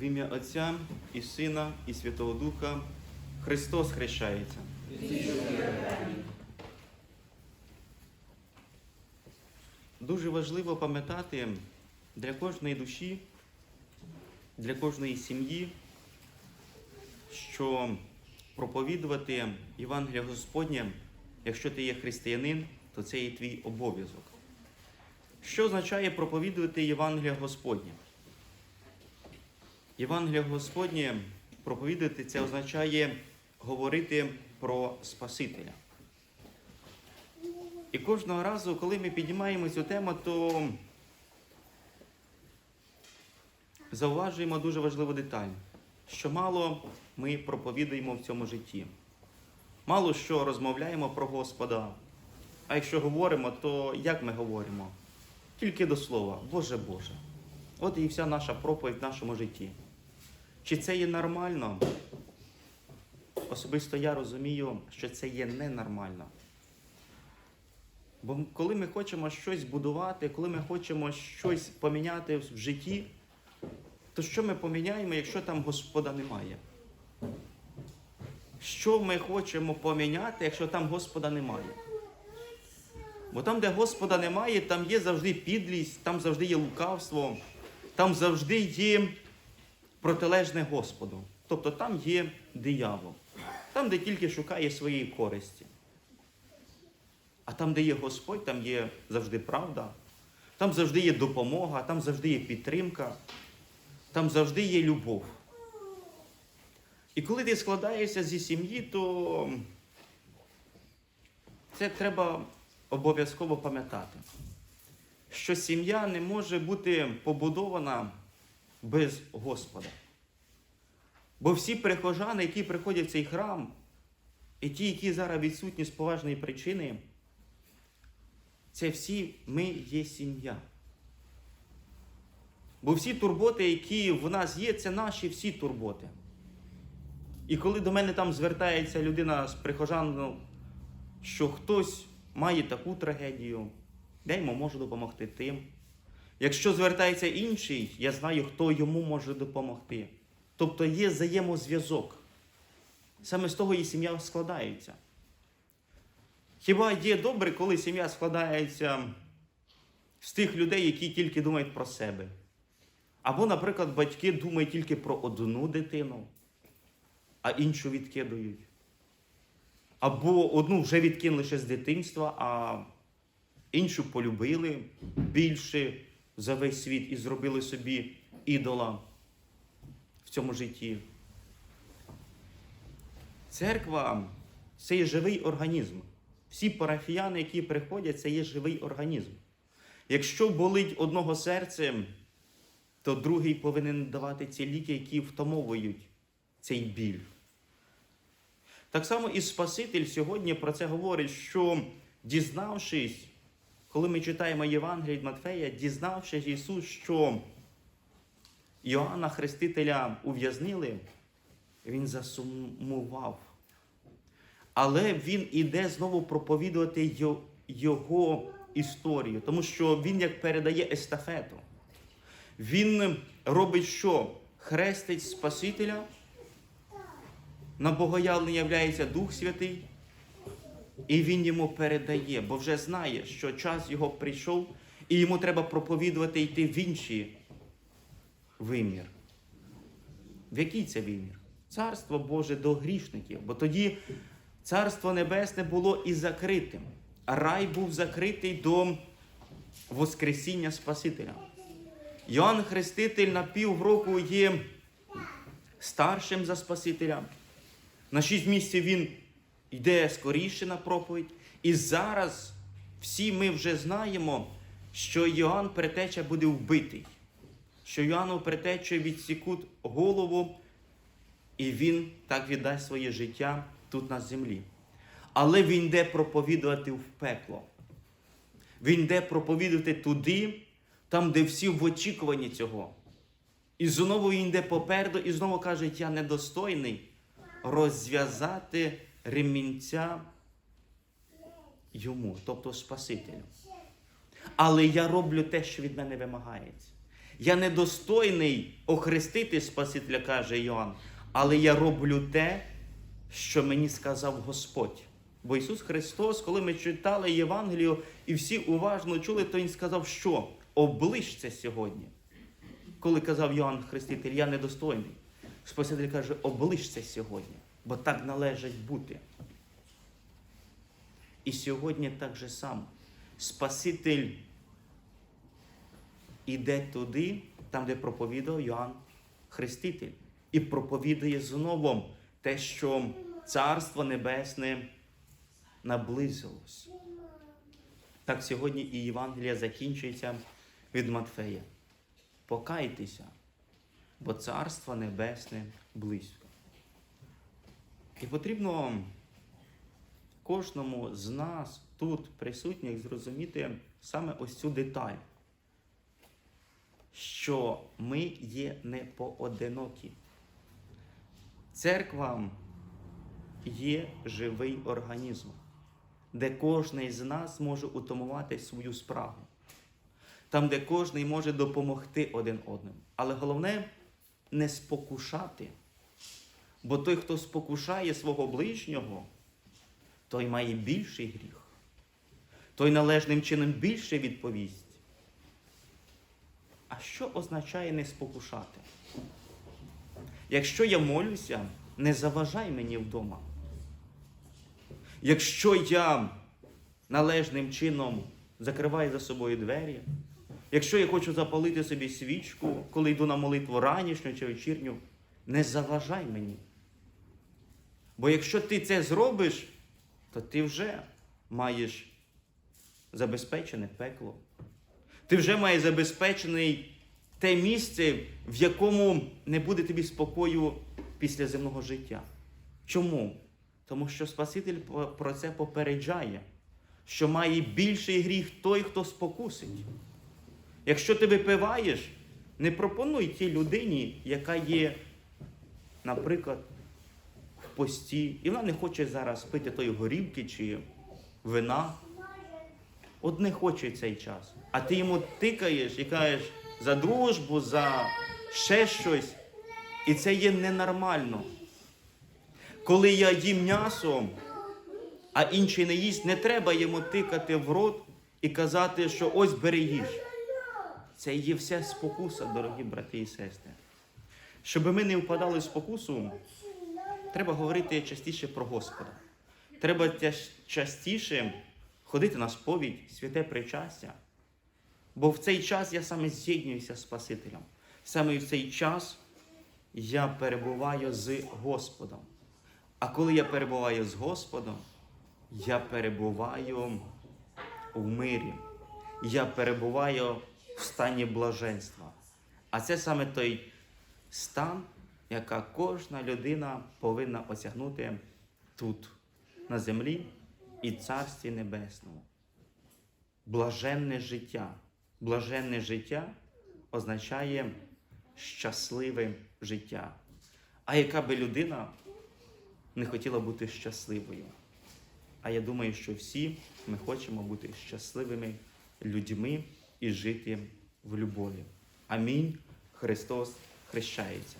В ім'я Отця і Сина, і Святого Духа Христос хрещається. Дуже важливо пам'ятати для кожної душі, для кожної сім'ї, що проповідувати Євангелія Господнє, якщо ти є християнин, то це є твій обов'язок. Що означає проповідувати Євангелія Господнє? Євангелія Господнє проповідувати це означає говорити про Спасителя. І кожного разу, коли ми піднімаємо цю тему, то зауважуємо дуже важливу деталь, що мало ми проповідуємо в цьому житті. Мало що розмовляємо про Господа. А якщо говоримо, то як ми говоримо? Тільки до слова, Боже Боже. От і вся наша проповідь в нашому житті. Чи це є нормально? Особисто я розумію, що це є ненормально. Бо коли ми хочемо щось будувати, коли ми хочемо щось поміняти в житті, то що ми поміняємо, якщо там Господа немає? Що ми хочемо поміняти, якщо там Господа немає? Бо там, де Господа немає, там є завжди підлість, там завжди є лукавство, там завжди є протилежне Господу. Тобто там є диявол, там, де тільки шукає своєї користі. А там, де є Господь, там є завжди правда, там завжди є допомога, там завжди є підтримка, там завжди є любов. І коли ти складаєшся зі сім'ї, то це треба обов'язково пам'ятати, що сім'я не може бути побудована без Господа. Бо всі прихожани, які приходять в цей храм, і ті, які зараз відсутні з поважної причини, це всі ми є сім'я. Бо всі турботи, які в нас є, це наші всі турботи. І коли до мене там звертається людина з прихожан, ну, що хтось має таку трагедію, я йому можу допомогти тим. Якщо звертається інший, я знаю, хто йому може допомогти. Тобто є взаємозв'язок. Саме з того і сім'я складається. Хіба є добре, коли сім'я складається з тих людей, які тільки думають про себе? Або, наприклад, батьки думають тільки про одну дитину, а іншу відкидують. Або одну вже відкинули ще з дитинства, а іншу полюбили більше за весь світ і зробили собі ідола в цьому житті. Церква це є живий організм. Всі парафіяни, які приходять, це є живий організм. Якщо болить одного серце, то другий повинен давати ці ліки, які втамовують цей біль. Так само і Спаситель сьогодні про це говорить, що дізнавшись, коли ми читаємо Євангеліє від Матфея, дізнавшись Ісус, що Йоанна Хрестителя ув'язнили, Він засумував. Але Він іде знову проповідувати Його історію, тому що Він як передає естафету. Він робить що? Хрестить Спасителя. На богоявлення являється Дух Святий, і він йому передає, бо вже знає, що час його прийшов, і йому треба проповідувати йти в інший вимір. В який це вимір? Царство Боже до грішників, бо тоді Царство Небесне було і закритим, рай був закритий до Воскресіння Спасителя. Йоанн Хреститель на півроку є старшим за Спасителя. На шість місяців він йде скоріше на проповідь. І зараз всі ми вже знаємо, що Йоанн Предтеча буде вбитий, що Йоанну Предтечу відсікуть голову, і він так віддасть своє життя тут на землі. Але він йде проповідувати в пекло. Він йде проповідувати туди, там, де всі в очікуванні цього. І знову він йде попереду, і знову каже, я недостойний розв'язати ремінця йому, тобто Спасителю. Але я роблю те, що від мене вимагається. Я недостойний охрестити Спасителя, каже Йоанн, але я роблю те, що мені сказав Господь. Бо Ісус Христос, коли ми читали Євангелію і всі уважно чули, то Він сказав, що оближ сьогодні. Коли казав Йоанн Хреститель, я недостойний. Спаситель каже, оближ це сьогодні, бо так належить бути. І сьогодні так же само. Спаситель іде туди, там, де проповідав Йоанн Хреститель, і проповідує знову те, що Царство Небесне наблизилось. Так сьогодні і Євангелія закінчується від Матфея. Покайтеся, бо Царство Небесне близько. І потрібно кожному з нас тут присутніх зрозуміти саме ось цю деталь, що ми є не поодинокі. Церква є живий організм, де кожен з нас може утамувати свою справу. Там, де кожен може допомогти один одному. Але головне не спокушати. Бо той, хто спокушає свого ближнього, той має більший гріх. Той належним чином більше відповість. А що означає не спокушати? Якщо я молюся, не заважай мені вдома. Якщо я належним чином закриваю за собою двері, якщо я хочу запалити собі свічку, коли йду на молитву ранішню чи вечірню, не заважай мені. Бо якщо ти це зробиш, то ти вже маєш забезпечене пекло. Ти вже маєш забезпечений те місце, в якому не буде тобі спокою після земного життя. Чому? Тому що Спаситель про це попереджає, що має більший гріх той, хто спокусить. Якщо ти випиваєш, не пропонуй тій людині, яка є, наприклад, пості, і вона не хоче зараз пити тої горівки чи вина. От не хоче цей час. А ти йому тикаєш і кажеш за дружбу, за ще щось. І це є ненормально. Коли я їм м'ясо, а інший не їсть, не треба йому тикати в рот і казати, що ось їж. Це є вся спокуса, дорогі брати і сестри. Щоб ми не впадали в спокусу, треба говорити частіше про Господа. Треба частіше ходити на сповідь, святе причастя. Бо в цей час я саме з'єднуюся з Спасителем. Саме в цей час я перебуваю з Господом. А коли я перебуваю з Господом, я перебуваю в мирі. Я перебуваю в стані блаженства. А це саме той стан, яка кожна людина повинна осягнути тут, на землі і Царстві Небесному. Блаженне життя. Блаженне життя означає щасливе життя. А яка би людина не хотіла бути щасливою? А я думаю, що всі ми хочемо бути щасливими людьми і жити в любові. Амінь. Христос хрещається.